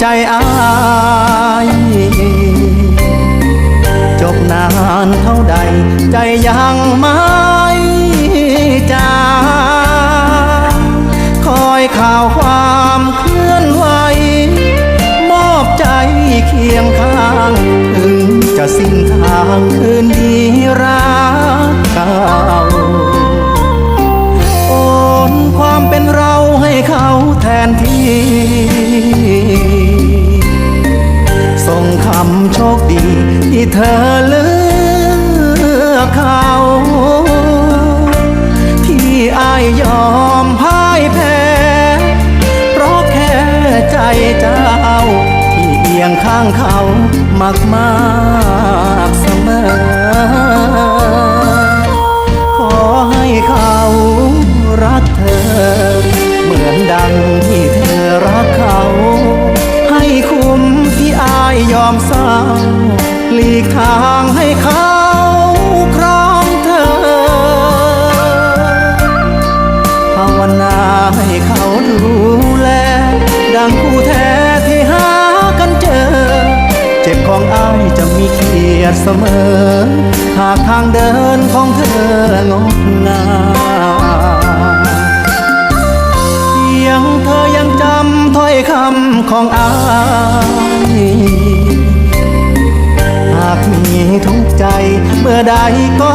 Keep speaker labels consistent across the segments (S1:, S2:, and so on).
S1: ใจอายจ ใจยังไม่จางคอยข่าวความเคลื่อนไหว มอบใจเคียงข้างถึงจะสิ้นทางคืนดีรักเก่าโอนความเป็นเราให้เขาแทนที่ส่งคำโชคดีที่เธอเลือ เจ้า ที่เอียงข้างเขามากมากเสมอ ขอให้เขารักเธอ เหมือนดังที่เธอรักเขา ให้คุ้มที่อายยอมเศร้าหลีกทางให้เขา เสมอ หากทางเดินของเธองดงามยังเธอยังจำถ้อยคำของอายหากมีทุกใจเมื่อใดก็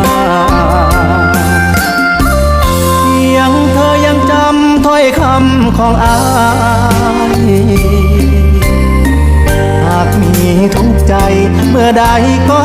S1: ม อยคำของอายหากมีทุกใจเมื่อใดก็